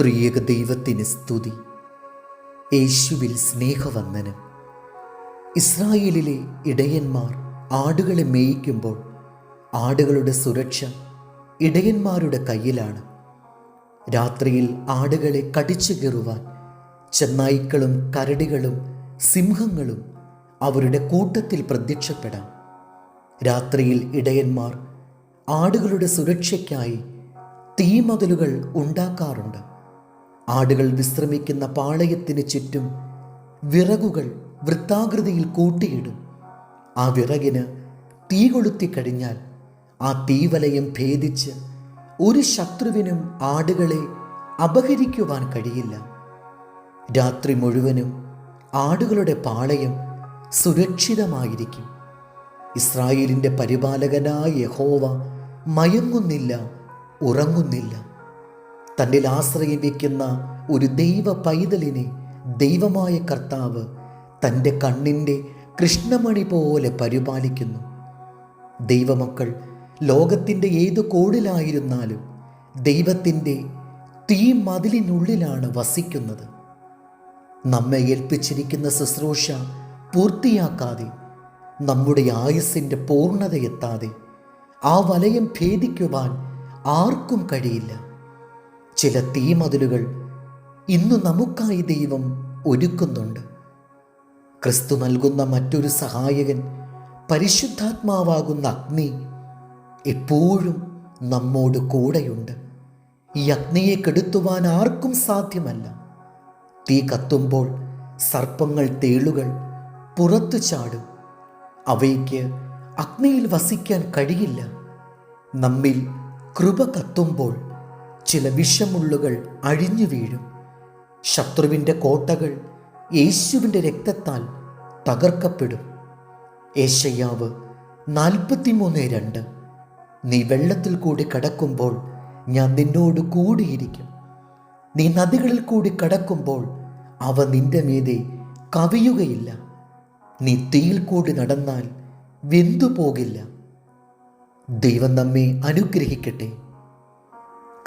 ത്രിയേക ദൈവത്തിന് സ്തുതി. യേശുവിൽ സ്നേഹവന്ദനം. ഇസ്രായേലിലെ ഇടയന്മാർ ആടുകളെ മേയിക്കുമ്പോൾ ആടുകളുടെ സുരക്ഷ ഇടയന്മാരുടെ കയ്യിലാണ്. രാത്രിയിൽ ആടുകളെ കടിച്ചു കീറുവാൻ ചെന്നായ്ക്കളും കരടികളും സിംഹങ്ങളും അവരുടെ കൂട്ടത്തിൽ പ്രത്യക്ഷപ്പെടാം. രാത്രിയിൽ ഇടയന്മാർ ആടുകളുടെ സുരക്ഷയ്ക്കായി തീമതിലുകൾ ഉണ്ടാക്കാറുണ്ട്. ആടുകൾ വിശ്രമിക്കുന്ന പാളയത്തിന് ചുറ്റും വിറകുകൾ വൃത്താകൃതിയിൽ കൂട്ടിയിടും. ആ വിറകിന് തീ കൊളുത്തി കഴിഞ്ഞാൽ ആ തീവലയം ഭേദിച്ച് ഒരു ശത്രുവിനും ആടുകളെ അപഹരിക്കുവാൻ കഴിയില്ല. രാത്രി മുഴുവനും ആടുകളുടെ പാളയം സുരക്ഷിതമായിരിക്കും. ഇസ്രായേലിന്റെ പരിപാലകനായ യഹോവ മയങ്ങുന്നില്ല ഉറങ്ങുന്നില്ല. തന്നിൽ ആശ്രയം വയ്ക്കുന്ന ഒരു ദൈവ പൈതലിനെ ദൈവമായ കർത്താവ് തന്റെ കണ്ണിന്റെ കൃഷ്ണമണി പോലെ പരിപാലിക്കുന്നു. ദൈവമക്കൾ ലോകത്തിന്റെ ഏത് കോടിലായിരുന്നാലും ദൈവത്തിന്റെ തീ മതിലിനുള്ളിലാണ് വസിക്കുന്നത്. നമ്മെ ഏൽപ്പിച്ചിരിക്കുന്ന ശുശ്രൂഷ പൂർത്തിയാക്കാതെ നമ്മുടെ ആയുസ്സിന്റെ പൂർണതയെത്താതെ ആ വലയം ഭേദിക്കുവാൻ ആർക്കും കഴിയില്ല. ചില തീമതിലുകൾ ഇന്നു നമുക്കായി ദൈവം ഒരുക്കുന്നുണ്ട്. ക്രിസ്തു നൽകുന്ന മറ്റൊരു സഹായകൻ പരിശുദ്ധാത്മാവാകുന്ന അഗ്നി എപ്പോഴും നമ്മോട് കൂടെയുണ്ട്. ഈ അഗ്നിയെ കെടുത്തുവാൻ ആർക്കും സാധ്യമല്ല. തീ കത്തുമ്പോൾ സർപ്പങ്ങൾ തേളുകൾ പുറത്തു ചാടും. അവയ്ക്ക് അഗ്നിയിൽ വസിക്കാൻ കഴിയില്ല. നമ്മിൽ കൃപ കത്തുമ്പോൾ ചില വിഷമുള്ളുകൾ അഴിഞ്ഞു വീഴും. ശത്രുവിന്റെ കോട്ടകൾ യേശുവിന്റെ രക്തത്താൽ തകർക്കപ്പെടും. യേശയ്യാവ് നാൽപ്പത്തിമൂന്ന് രണ്ട്. നീ വെള്ളത്തിൽ കൂടി കടക്കുമ്പോൾ ഞാൻ നിന്നോട് കൂടിയിരിക്കും. നീ നദികളിൽ കൂടി കടക്കുമ്പോൾ അവ നിന്റെ മീതെ കവിയുകയില്ല. നീ തീയിൽ കൂടി നടന്നാൽ വെന്തു പോകില്ല. ദൈവം നമ്മെ അനുഗ്രഹിക്കട്ടെ.